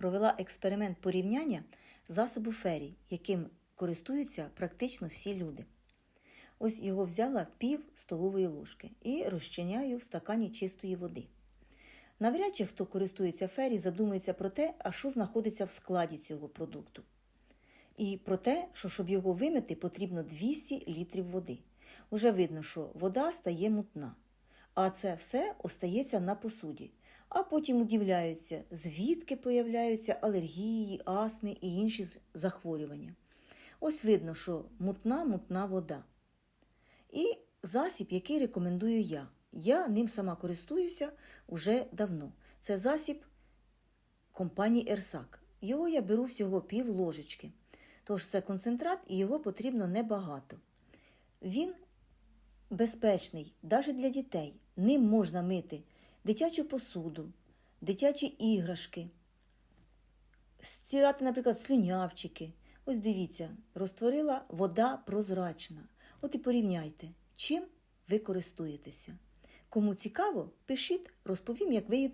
провела експеримент порівняння засобу ферій, яким користуються практично всі люди. Ось його взяла пів столової ложки і розчиняю в стакані чистої води. Навряд чи хто користується фері, задумується про те, а що знаходиться в складі цього продукту. І про те, що щоб його вимити, потрібно 200 літрів води. Уже видно, що вода стає мутна, а це все остається на посуді. А потім удивляються, звідки появляються алергії, астми і інші захворювання. Ось видно, що мутна мутна вода. І засіб, який рекомендую я. Я ним сама користуюся уже давно. Це засіб компанії Ерсак. Його я беру всього пів ложечки. Тож це концентрат і його потрібно небагато. Він безпечний навіть для дітей. Ним можна мити дитячу посуду, дитячі іграшки, стирати, наприклад, слюнявчики. Ось дивіться, розтворила вода прозрачна. От і порівняйте, чим ви користуєтеся. Кому цікаво, пишіть, розповім, як ви її